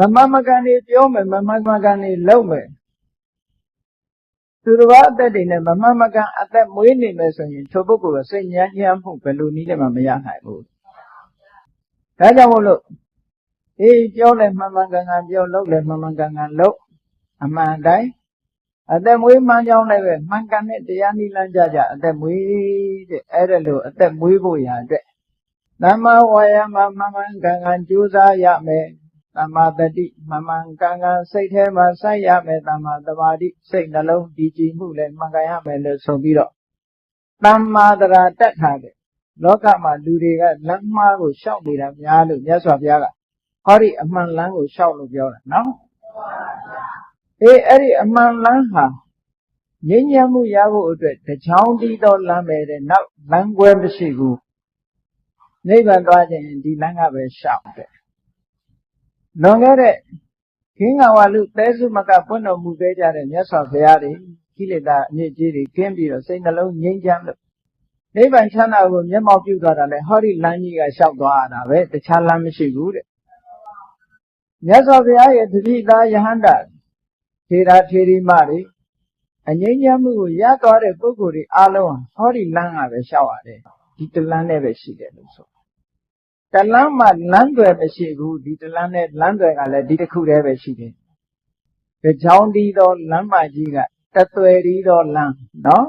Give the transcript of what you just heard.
မမမကန်နေပြောမယ်မမမကန်နေလုပ်မယ်သူတစ်ပါးအသက်တွေနဲ့မမမကန်အသက်မွေးနေမယ်ဆိုရင်ထိုပုဂ္ဂိုလ်ကစိတ်ညမ်းညမ်းမှုဘယ်လိုနည်းနဲ့မှမရနိုင်ဘူးဒါကြောင့်မို့လို့အေးပြောလဲမှန်မှန်ကန်ကန်ပြောလုပ်လဲမှန်မှန်ကန်ကန်လုပ်အမှန်တိုင်းအသက်မွေးမှန်းကြောင်းလည်းပဲမှန်ကန်တဲ့တရားနိလန်းကြကြအသက်မွေးတဲ့အဲ့ဒါလို့အသက်မွေးဖို့ရာအတွက်သမ္မာဝါယာမမှန်မှန်ကန်ကန်ကြိုးစားရမယ် သမ္မာတတိမှန်မှန်ကန်ကန်စိတ်ထဲမှာစိုက်ရမယ်သမ္မာသမာဓိစိတ်နှလုံးတည်ကြည်မှုလည်းမှန်ကန်ရမယ်လို့ဆိုပြီးတော့သမ္မာတရာတတ်ထားတဲ့လောကမှာလူတွေကလမ်းမှားကိုရှောက်နေတာများလို့မြတ်စွာဘုရားကဟောဒီအမှန်လမ်းကိုရှောက်လို့ပြောတာနော်အေးအဲ့ဒီအမှန်လမ်းဟာငြိမ်းချမ်းမှုရဖို့အတွက်တချောင်းတီးသောလမ်းပဲတဲ့နောက်လမ်းကွဲမရှိဘူးနိဗ္ဗာန်သွားခြင်းဒီလမ်းကပဲရှောက်တယ် လွန်ခဲ့တဲ့ခင်းကဝါလူသဲစုမကပွင့်တော်မူခဲ့ကြတဲ့မြတ်စွာဘုရားတွေကိလေသာအမြင့်ကြီးတွေကျင်းပြီးတော့စိတ်နှလုံးငြိမ်းချမ်းလို့နိဗ္ဗာန်ချမ်းသာကိုမျက်မှောက်ပြုသွားတာလေဟောဒီလမ်းကြီးကလျှောက်သွားရတာပဲတခြားလမ်းမရှိဘူးတဲ့မြတ်စွာဘုရားရဲ့တတိသားယဟန္တာထေရာထေရီမတွေအငြိမ်းချမ်းမှုကိုရသွားတဲ့ပုဂ္ဂိုလ်တွေအားလုံးဟာဟောဒီလမ်းကပဲလျှောက်ရတယ်ဒီတလမ်းနဲ့ပဲရှိတယ်လို့ဆို တလမ်းမှာလမ်းတွေမရှိဘူးဒီတလမ်းနဲ့လမ်းတွေကလည်းဒီတစ်ခုတည်းပဲရှိတယ်။ကြောင်ဒီသောလမ်းမကြီးကတသွယ်ဒီသောလမ်းနော်